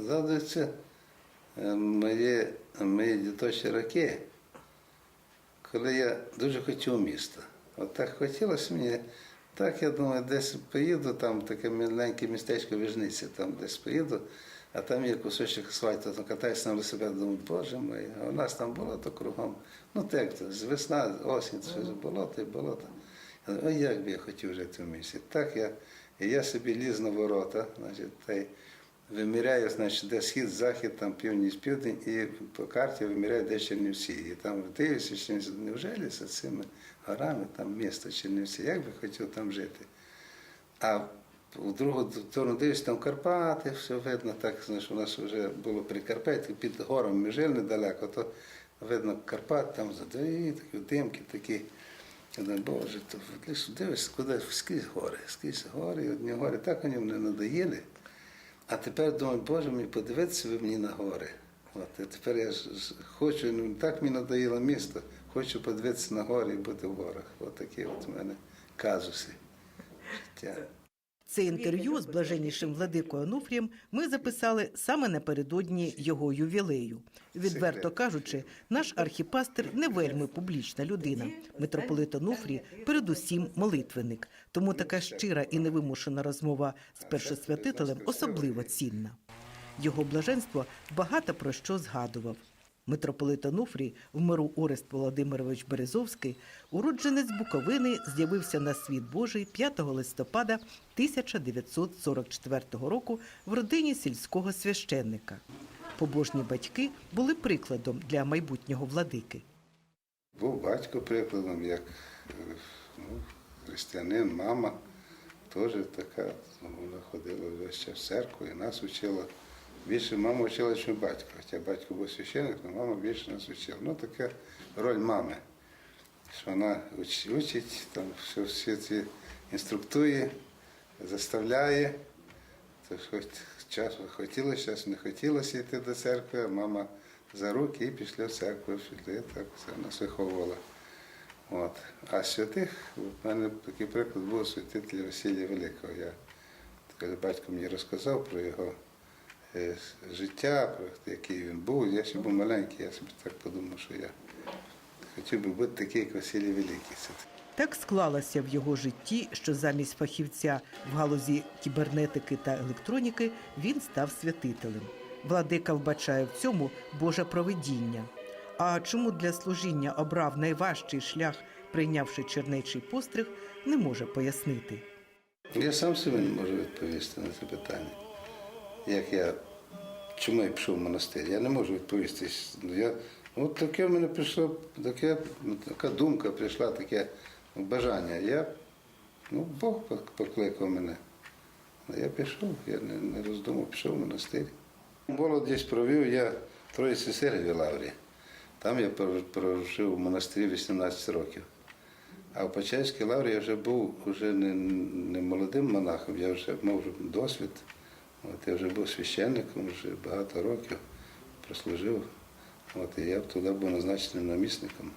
згадуються е, мої, мої діточі роки, коли я дуже хотів міста. От так хотілося мені. Так, я думаю, десь поїду, там таке маленьке містечко Віжниці, там десь поїду, а там є кусочок асфальту, там катаюся на велосипеді, думаю, боже мій, а у нас там болото кругом. Ну так, то, з весна, осінь, щось болото і болото. Я думаю, Ой, як би я хотів жити в місті. Так я, і я собі ліз на ворота, значить, та й виміряю, значить, де схід, захід, там північ, південь, і по карті виміряю, де Чернівці. І там дивлюся, Чернівці, невже за цими горами там місто Чернівці, як би хотів там жити. А у другу сторону дивишся, там Карпати, все видно, так, знаєш, у нас вже було Прикарпаття, під горами ми жили недалеко, то видно Карпат, там задові, такі димки такі. Я Боже, то дивишся, куди скрізь гори, скрізь гори, одні гори, так вони мене надоїли. А тепер думаю, Боже мій, подивитися ви мені на гори. От, і тепер я ж хочу, ну так мені надоїло місто, хочу подивитися на гори і бути в горах. От такі от у мене казуси життя. Це інтерв'ю з блаженнішим владикою Онуфрієм ми записали саме напередодні його ювілею. Відверто кажучи, наш архіпастир не вельми публічна людина. Митрополит Онуфрій передусім молитвенник. Тому така щира і невимушена розмова з першосвятителем особливо цінна. Його блаженство багато про що згадував. Митрополит Онуфрій в миру Орест Володимирович Березовський, уродженець Буковини, з'явився на світ Божий 5 листопада 1944 року в родині сільського священника. Побожні батьки були прикладом для майбутнього владики. Був батько прикладом, як ну, християнин, мама теж така, вона ходила весь в церкву і нас вчила. Більше мама вчила, ніж батько. Хоча батько був священник, але мама більше нас вчила. Ну, така роль мами, що вона учить, там все, всі ці інструктує, заставляє. То хоч час хотілося, час не хотілося йти до церкви, а мама за руки і пішли в церкву, пішли, так все нас виховувала. От. А святих, в мене такий приклад був святителя Василія Великого. Я батько мені розказав про його життя, про який він був. Я ще був маленький, я собі так подумав, що я хотів би бути такий, як Василій Великий. Так склалося в його житті, що замість фахівця в галузі кібернетики та електроніки він став святителем. Владика вбачає в цьому Боже провидіння. А чому для служіння обрав найважчий шлях, прийнявши чернечий постриг, не може пояснити. Я сам собі не можу відповісти на це питання. Як я, чому я пішов в монастир? Я не можу відповісти. Я, от таке в мене прийшло, таке, така думка прийшла, таке бажання. Я, ну, Бог покликав мене. Я пішов, я не, не роздумав, пішов в монастир. Молодь десь провів я в Троїці Сергії Лаврі. Там я прож- прожив в монастирі 18 років. А в Почаївській лаврі я вже був вже не, не молодим монахом, я вже мав досвід. От я вже був священником, вже багато років прослужив. От і я туди був назначений намісником.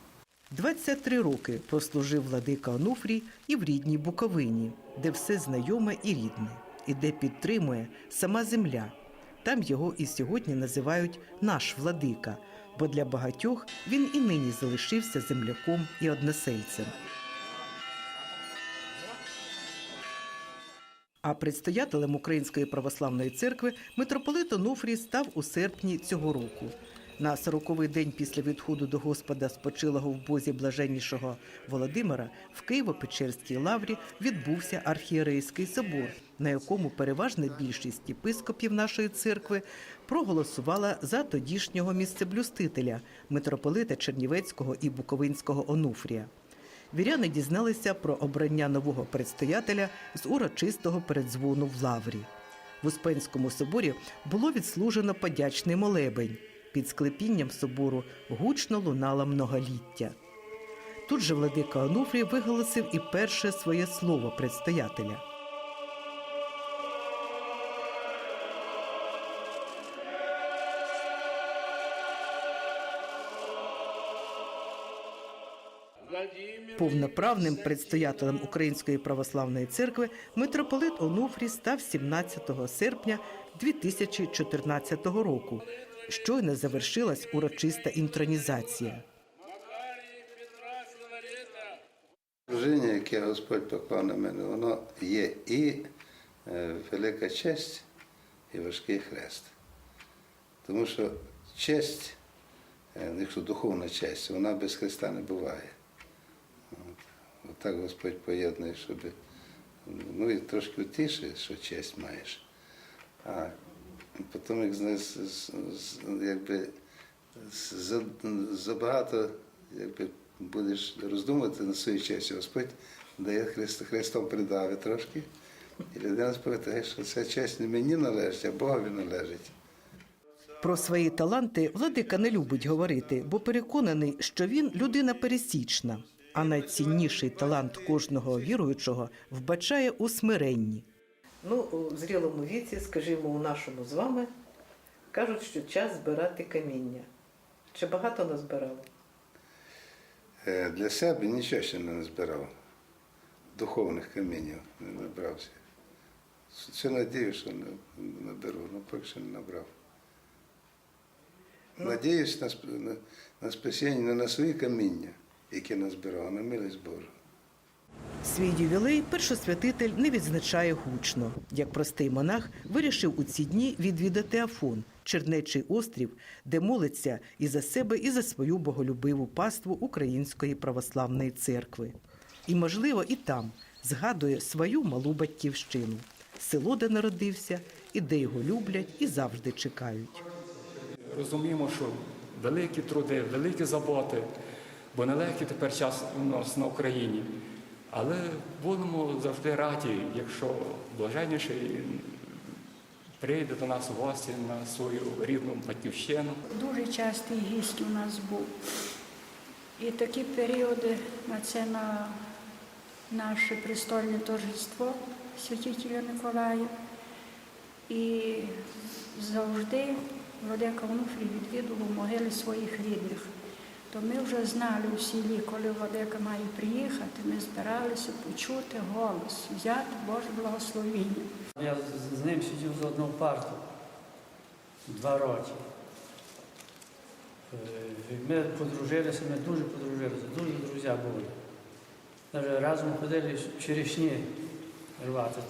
23 роки прослужив владика Онуфрій і в рідній Буковині, де все знайоме і рідне, і де підтримує сама земля. Там його і сьогодні називають наш владика, бо для багатьох він і нині залишився земляком і односельцем. А предстоятелем Української православної церкви митрополит Онуфрій став у серпні цього року. На сороковий день після відходу до Господа спочилого в Бозі блаженнішого Володимира в Києво-Печерській лаврі відбувся архієрейський собор, на якому переважна більшість єпископів нашої церкви проголосувала за тодішнього місцеблюстителя митрополита Чернівецького і Буковинського Онуфрія. Віряни дізналися про обрання нового предстоятеля з урочистого передзвону в лаврі. В Успенському соборі було відслужено подячний молебень. Під склепінням собору гучно лунало многоліття. Тут же владика Онуфрій виголосив і перше своє слово предстоятеля. Повноправним предстоятелем Української православної церкви митрополит Онуфрій став 17 серпня 2014 року. Щойно завершилась урочиста інтронізація. Служіння, яке Господь поклав на мене, воно є і е, велика честь, і важкий хрест. Тому що честь, е, якщо духовна честь, вона без Христа не буває. От. Отак Господь поєднує, щоб ну і трошки втішує, що честь маєш. А потім, як якби за- забагато якби, будеш роздумувати над своєю честю, Господь дає Христ, Христом придавить трошки, і людина спитає, що ця честь не мені належить, а Богові належить. Про свої таланти владика не любить говорити, бо переконаний, що він людина пересічна. А найцінніший талант кожного віруючого вбачає у смиренні. Ну, у зрілому віці, скажімо, у нашому з вами, кажуть, що час збирати каміння. Чи багато назбирали? Е, Для себе нічого ще не збирав. Духовних камінів не набрався. Все надію, що не наберу, але поки що не набрав. Надіюсь на, на, на спасіння не на свої каміння, які назбирав, а на милість Божу. Свій ювілей першосвятитель не відзначає гучно. Як простий монах вирішив у ці дні відвідати Афон, Чернечий острів, де молиться і за себе, і за свою боголюбиву паству Української православної церкви. І, можливо, і там згадує свою малу батьківщину, село, де народився, і де його люблять і завжди чекають. Розуміємо, що великі труди, великі заботи, бо нелегкий тепер час у нас на Україні. Але будемо завжди раді, якщо блаженніший прийде до нас у гості на свою рідну батьківщину. Дуже частий гість у нас був. І такі періоди на це на наше престольне торжество святителя Миколая. І завжди Владика Онуфрій відвідував могили своїх рідних. То ми вже знали у селі, коли Владика має приїхати, ми збиралися почути голос, взяти Боже благословіння. Я з- ним сидів за одну парту два роки. Е, Ми подружилися, ми дуже подружилися, дуже друзі були. Навіть разом ходили черешні рвати.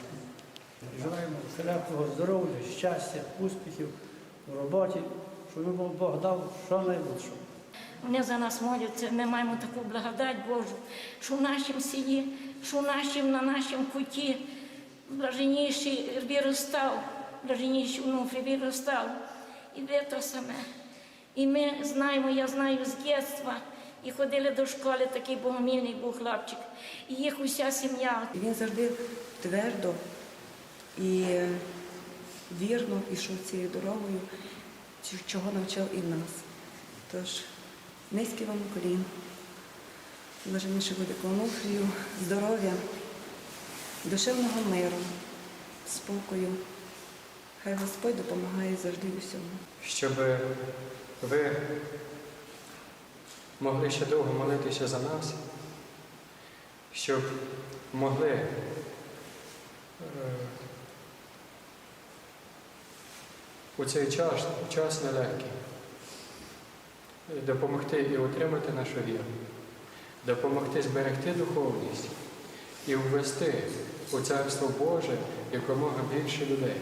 Желаємо крепкого здоров'я, щастя, успіхів у роботі, щоб Бог дав що найбільше. Вони за нас моляться, ми маємо таку благодать Божу, що в нашому селі, що в нашому, на нашому куті блаженніший виростав, блаженніший внутрі виростав. І ви то саме. І ми знаємо, я знаю з дитинства, і ходили до школи, такий богомільний був хлопчик. І їх уся сім'я. Він завжди твердо і вірно йшов цією дорогою, чого навчав і нас. Тож низький вам колін, блаженніше буде Онуфрію, здоров'я, душевного миру, спокою. Хай Господь допомагає завжди у всьому. щоб ви могли ще довго молитися за нас, щоб могли е, у цей час, час нелегкий, допомогти і утримати нашу віру, допомогти зберегти духовність і ввести у Царство Боже якомога більше людей.